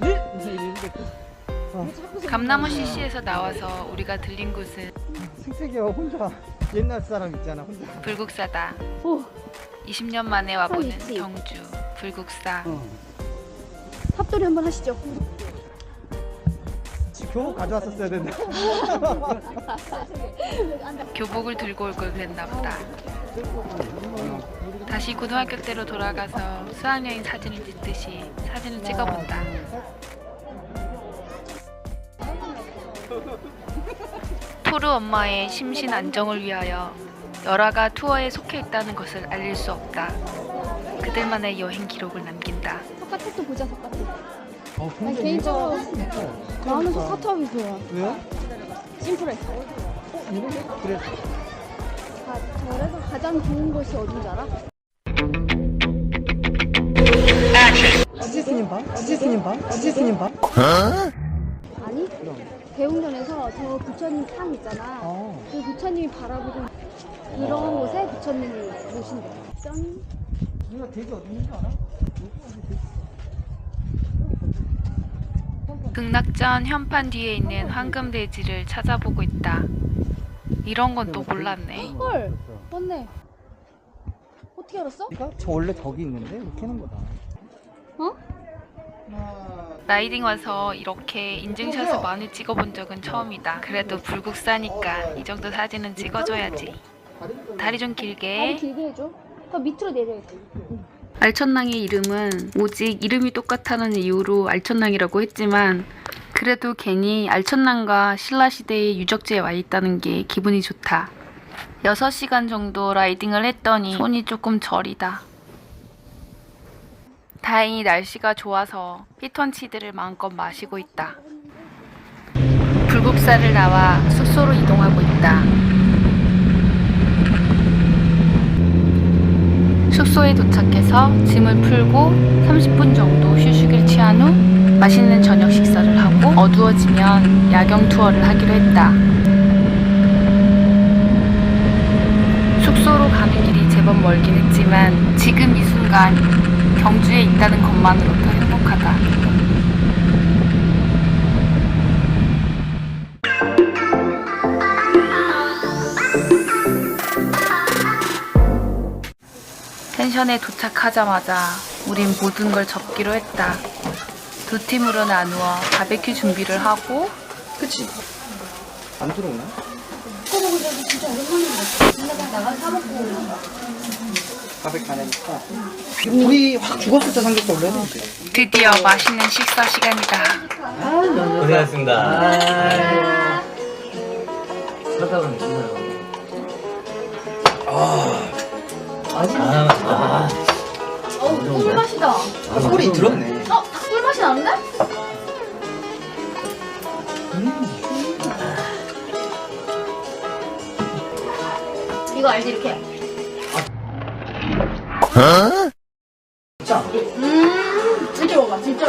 이러는데 감나무 CC에서 나와서 우리가 들린 곳은 생색이야 혼자 옛날 사람 있잖아 혼자 불국사다. 오, 20년 만에 와보는 있지. 경주 불국사. 탑돌이 한번 하시죠. 교복 가져왔었어야 된다 교복을 들고 올 걸 그랬나 보다. 다시 고등학교 때로 돌아가서 수학여행 사진을 찍듯이 사진을 찍어본다. 토르 엄마의 심신 안정을 위하여 열아가 투어에 속해 있다는 것을 알릴 수 없다. 그들만의 여행 기록을 남긴다. 석가탑도 보자, 석가탑. 어, 난 개인적으로 나는. 석가탑이 좋아. 왜요? 심플해. 어? 그래 가, 절에서 가장 좋은 곳이 어딘지 알아? 지지스님 봐? 지지스님 봐? 지지스님 봐? 아니? 대웅전에서 저 부처님 산 있잖아. 어. 그 부처님이 바라보고 그런 곳에 부처님을 모신대. 짠. 어디 있는 줄 알아? 극락전 현판 뒤에 있는 황금돼지를 찾아보고 있다. 이런 건 또 몰랐네. 헐, 맞네. 어떻게 알았어? 네가 저 원래 저기 있는데 이렇게 하는 거다 어? 라이딩 와서 이렇게 인증샷을 많이 찍어본 적은 처음이다. 그래도 불국사니까 이 정도 사진은 찍어줘야지. 다리 좀 다리 길게. 길게 해줘. 더 밑으로 내려야 돼. 알천낭의 이름은 오직 이름이 똑같다는 이유로 알천낭이라고 했지만 그래도 괜히 알천낭과 신라시대의 유적지에 와 있다는 게 기분이 좋다. 6시간 정도 라이딩을 했더니 손이 조금 저리다. 다행히 날씨가 좋아서 피톤치드를 마음껏 마시고 있다. 불국사를 나와 숙소로 이동하고 있다. 숙소에 도착해서 짐을 풀고 30분 정도 휴식을 취한 후 맛있는 저녁 식사를 하고 어두워지면 야경 투어를 하기로 했다. 숙소로 가는 길이 제법 멀긴 했지만 지금 이 순간 경주에 있다는 것만으로도 행복하다. 펜션에 도착하자마자 우린 모든 걸 접기로 했다. 두 팀으로 나누어 바베큐 준비를 하고 그치 안 들어오나? 가 백 가니까 우리 확 죽었을 때 삼겹살 해도 돼 드디어 맛있는 식사 시간이다. 고생하셨습니다 아, 어우, 꿀맛이다. 아, 소리 들었네 어, 꿀맛이 나는데? 이거 알지 이렇게? 자 음, 진짜 먹어, 진짜.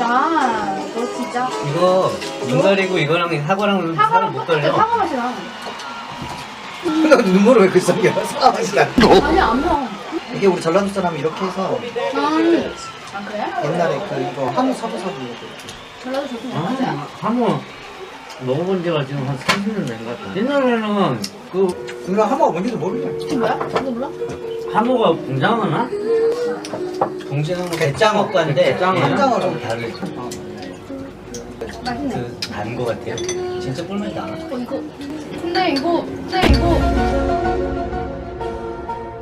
야, 너 진짜 이거 눈 가리고 이거랑 사과랑 살을 못 떨려 사과 맛이 나. 근데 눈물을 왜 그렇게 겨 사과 맛이 나 아니 안 나. 이게 우리 전라도 사람이 이렇게 해서 음. 아 그래? 옛날에 그 이거 한우 사부사부 전라도 거 맞아요? 한번 먹어본 지가 지금 한 30년 된 것 같아 옛날에는 그 우리가 한우가 뭔지도 모르잖아 뭐야? 이거 몰라? 한우가 공장하나? 공장은 대짱 업과인데 대짱은 대짱은 좀 다르지 맛있네. 그단거 같아요 진짜 꿀맛이 나나? 어 이거. 근데 이거, 근데 이거.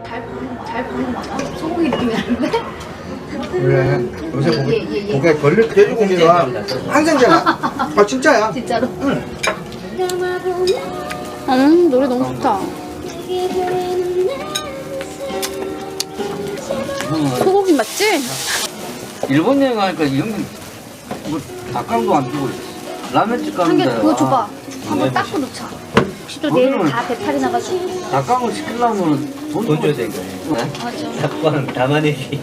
잘 보는 잘 보는 거 맞아? 소고기 느낌이 나는데? 그래 요새 예, 예, 예, 예. 고개 걸릴 돼지 고기가 항생제야 아 진짜야 진짜로? 응 음 노래 너무 좋다. 소고기 맞지? 일본 여행 가니까 이런 게뭐 닭강도 안 주고 라면집 한 개 가는데 그거 줘봐. 아, 한번 닦고 놓자. 혹시 또 내일 다 배탈이 나가지고. 닭강을 시키려면 돈, 돈 줘야 돼 이거 맞아. 닭강 담아내기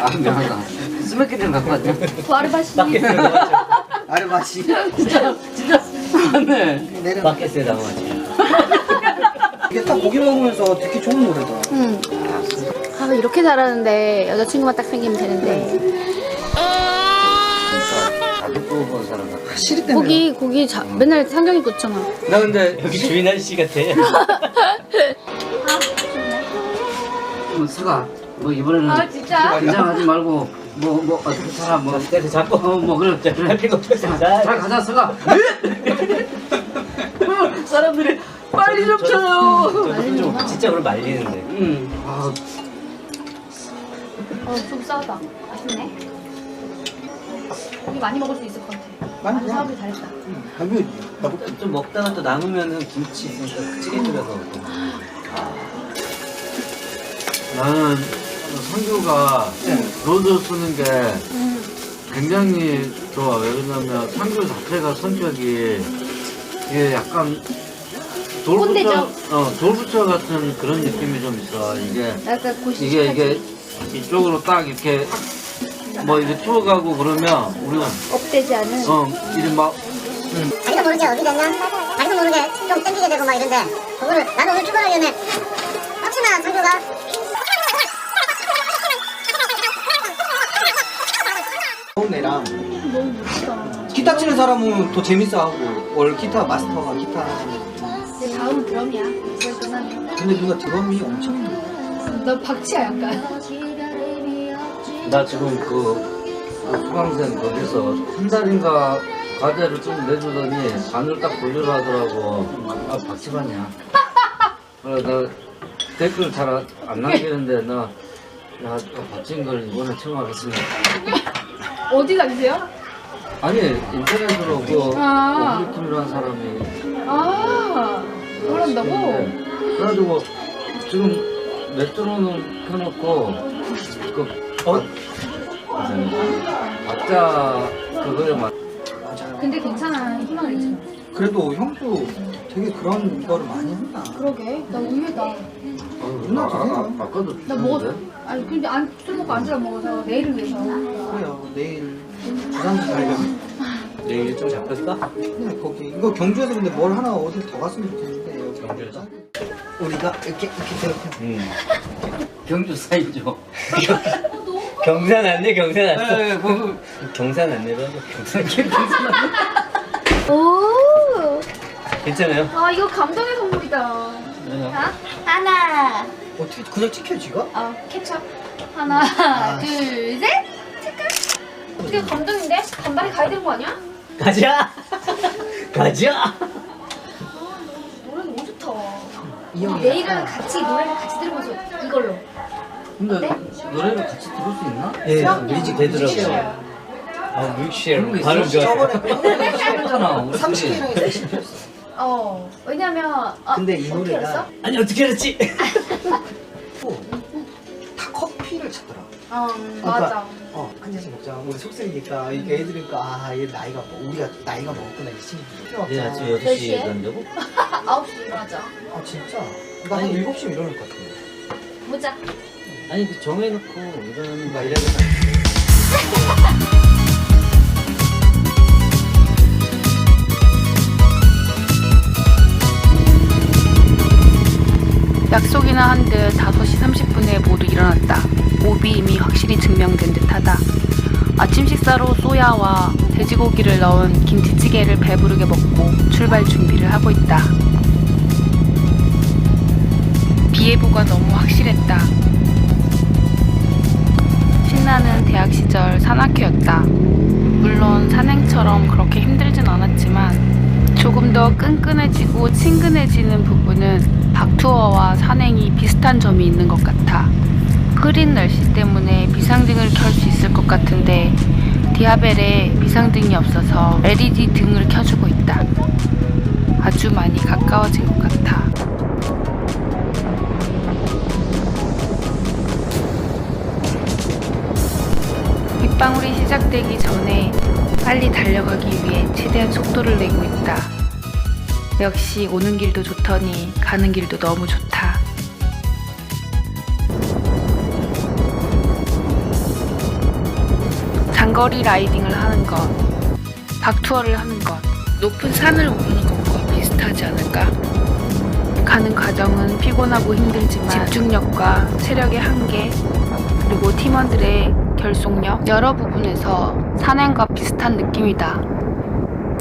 아 미안하다 스매키는 갖고 왔냐? 아래 맛이 진짜 진짜. 맞네 내려 바켓에 담아지 이게 딱 고기 먹으면서 듣기 좋은 노래다 응. 아 이렇게 잘하는데 여자친구만 딱 생기면 되는데 자주 뽑아본 사람 같아. 시리 때문에. 고기 고기 자, 맨날 상경 입고 있잖아 나 근데 여기 주인 아저씨 같아. 뭐 스가 뭐 이번에는 아, 진짜? 긴장하지 말고 뭐 뭐 어떻게 살아 뭐 때려 잡고. 어뭐 그래 그래 할 필요 없어. 자 가자 스가 사람들이 빨리 좀 쳐요. 좀 진짜 오늘 말리는데. 음 아 어 좀 싸다 맛있네 고기 많이 먹을 수 있을 것 같아 많이 먹어. 사업을 잘했다 아니, 나도 좀 먹다가 또 남으면은 김치 있으니까 찌개 끓여서. 나는 상규가 로드 쓰는 게 굉장히 좋아. 왜 그러냐면 상규 자체가 성격이 이게 약간 돌부처, 꼰대죠? 어, 돌부처 같은 그런 느낌이 좀 있어. 이게 약간 고시 이게 이게 이쪽으로 딱 이렇게 뭐 이렇게 추워가고 그러면 우리가 업되지 않은 어 이제 막 자기도 모르게 어디 됐냐? 자기도 모르게 좀 땡기게 되고 막 이런데 그거를 나는 오늘 출근하기 전에 혹시나 좋은 애랑. 기타 치는 사람은 더 재밌어 하고, 원래 기타 마스터가 기타 하는. 내 다음 드럼이야 이걸 끝나면 근데 누가 드럼이 엄청. 너 박치야 약간 나 지금 그, 그 수강생 거기서 한 달인가 과제를 좀 내주더니 반을 딱 돌려라 하더라고. 아, 박치반이야. 그래, 나 댓글 잘 안 남기는데, 나, 야, 박친 걸 이번에 처음 알았습니다. 어디 다니세요? 아니, 인터넷으로 그, 아. 오브리팀이라는 사람이. 아 그런다고? 시켰는데, 그래가지고, 지금 메트로놈 켜놓고, 그, 어? 박자, 그거를 막, 맞아요. 근데 괜찮아 희망을 잃지 마 그래도 형도 되게 그런 거를 많이 한다. 그러게 나 의외다 누나 아, 드세요. 아, 아까도 나 먹었 줬는데? 아니 근데 안, 술 먹고 안주를 먹어서 내일을 위해서 그래요. 내일 부산시 가려면. 내일 좀 잡혔어? 그냥 거기 이거 경주에서 근데 뭘 하나 어딜 더 갔으면 좋겠는데 경주에서 우리가 이렇게 이렇게 이렇게 응. 경주 사이죠. 경산 안내 경산 안내. 네, 그, 경산 안내로 하고 경산 오 괜찮아요? 아 이거 감동의 선물이다 네. 자 하나 어떻게 그냥 찍혀 지가? 어 케첩 하나 아. 둘셋 체크 어떻게 감동인데? 간발이 가야 되는 거 아니야? 가자. 가자. 노래 너무 좋다 이 형이 내일은 같이 노래를 같이 들으면서 이걸로 근데 네? 노래를 같이 들을 수 있나? 예, 그럼요. 뮤직 되더라고요. 아, 뮤직쉐어. 발음 좋아. 저번에 시켰잖아. 30개랑 셋이 폈어. 어 왜냐면 어, 근데 이 어떻게 노래가- 알았어? 아니 어떻게 알았지? 다 커피를 찾더라. 어 그러니까, 맞아 어, 한 잔씩 먹자. 우리 속쓰니까 이게 애들이니까 아, 얘 나이가 뭐, 우리가 나이가 먹었구나 이 친구. 커피 내일 먹자. 아침 몇 6시에 시에? 일어난다고? 9시 일어나자 아 진짜? 나한 7시면 일어날 것 같은데. 보자 아니 그 정해놓고 일어나는 나거 이래야 약속이나 한 듯 5시 30분에 모두 일어났다. 오비 이미 확실히 증명된 듯하다. 아침 식사로 소야와 돼지고기를 넣은 김치찌개를 배부르게 먹고 출발 준비를 하고 있다. 비 예보가 너무 확실했다. 신나는 대학 시절 산악회였다. 물론 산행처럼 그렇게 힘들진 않았지만 조금 더 끈끈해지고 친근해지는 부분은 박투어와 산행이 비슷한 점이 있는 것 같아. 흐린 날씨 때문에 비상등을 켤 수 있을 것 같은데 디아벨에 비상등이 없어서 LED 등을 켜주고 있다. 아주 많이 가까워진 것 같아. 빗방울이 시작되기 전에 빨리 달려가기 위해 최대한 속도를 내고 있다. 역시 오는 길도 좋더니 가는 길도 너무 좋다. 장거리 라이딩을 하는 것, 박투어를 하는 것, 높은 산을 오르는 것과 비슷하지 않을까? 가는 과정은 피곤하고 힘들지만 집중력과 체력의 한계 그리고 팀원들의 결속력 여러 부분에서 산행과 비슷한 느낌이다.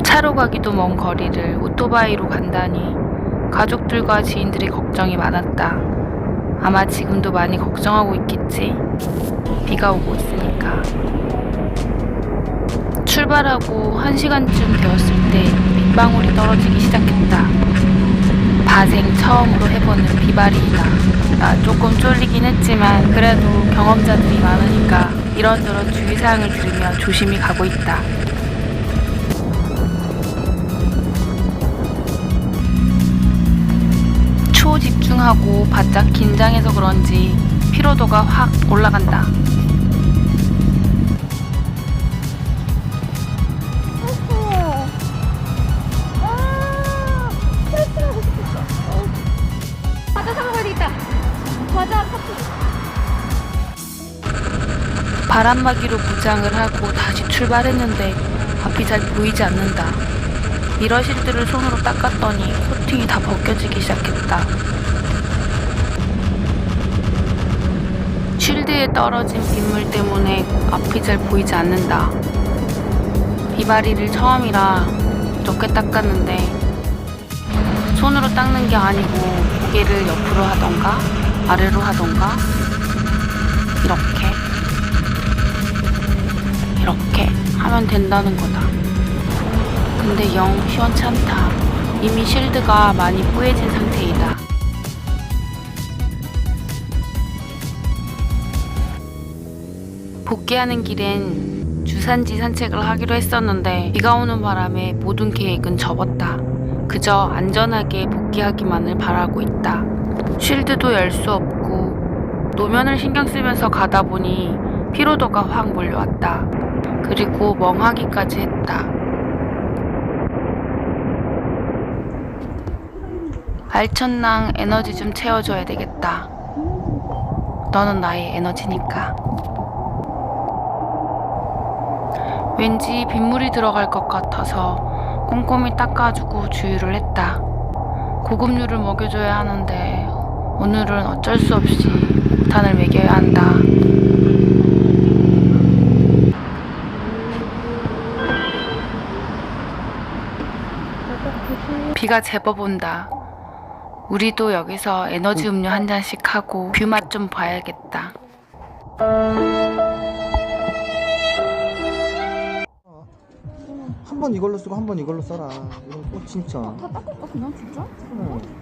차로 가기도 먼 거리를 오토바이로 간다니 가족들과 지인들의 걱정이 많았다. 아마 지금도 많이 걱정하고 있겠지. 비가 오고 있으니까. 출발하고 한 시간쯤 되었을 때 빗방울이 떨어지기 시작했다. 바생 처음으로 해보는 비바리이다. 나 조금 쫄리긴 했지만 그래도 경험자들이 많으니까 이런저런 주의사항을 들으며 조심히 가고 있다. 초집중하고 바짝 긴장해서 그런지 피로도가 확 올라간다. 바람막이로 무장을 하고 다시 출발했는데 앞이 잘 보이지 않는다. 미러실들을 손으로 닦았더니 코팅이 다 벗겨지기 시작했다. 쉴드에 떨어진 빗물 때문에 앞이 잘 보이지 않는다. 비바리를 처음이라 적게 닦았는데 손으로 닦는 게 아니고 고개를 옆으로 하던가 아래로 하던가 이렇게 이렇게 하면 된다는 거다. 근데 영 시원치 않다. 이미 실드가 많이 뿌얘진 상태이다. 복귀하는 길엔 주산지 산책을 하기로 했었는데 비가 오는 바람에 모든 계획은 접었다. 그저 안전하게 복귀하기만을 바라고 있다. 쉴드도 열 수 없고 노면을 신경 쓰면서 가다 보니 피로도가 확 몰려왔다. 그리고 멍하기까지 했다. 알천낭 에너지 좀 채워줘야 되겠다. 너는 나의 에너지니까. 왠지 빗물이 들어갈 것 같아서 꼼꼼히 닦아주고 주유를 했다. 고급류를 먹여줘야 하는데 오늘은 어쩔 수 없이 탄을 먹여야 한다. 비가 제법 온다. 우리도 여기서 에너지 음료 한 잔씩 하고 뷰 맛 좀 봐야겠다. 한 번 이걸로 쓰고 한 번 이걸로 써라. 이런 꽃 진짜. 그냥 진짜?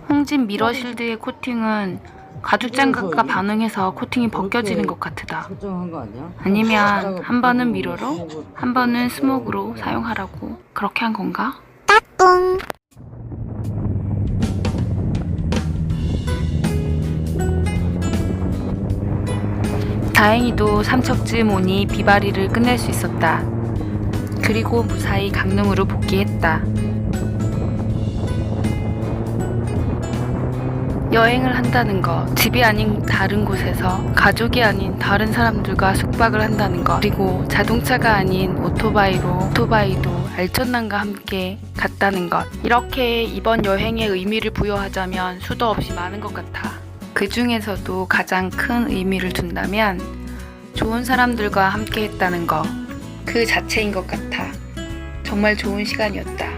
홍진 미러실드의 코팅은 가죽 장갑과 반응해서 코팅이 벗겨지는 것거 아니야? 아니면 한 번은 미러로, 한 번은 스모그로 사용하라고 그렇게 한 건가? 다행히도 삼척쯤 오니 비바리를 끝낼 수 있었다. 그리고 무사히 강릉으로 복귀했다. 여행을 한다는 것, 집이 아닌 다른 곳에서 가족이 아닌 다른 사람들과 숙박을 한다는 것, 그리고 자동차가 아닌 오토바이로 오토바이도 알천남과 함께 갔다는 것. 이렇게 이번 여행의 의미를 부여하자면 수도 없이 많은 것 같아. 그 중에서도 가장 큰 의미를 둔다면 좋은 사람들과 함께 했다는 것. 그 자체인 것 같아. 정말 좋은 시간이었다.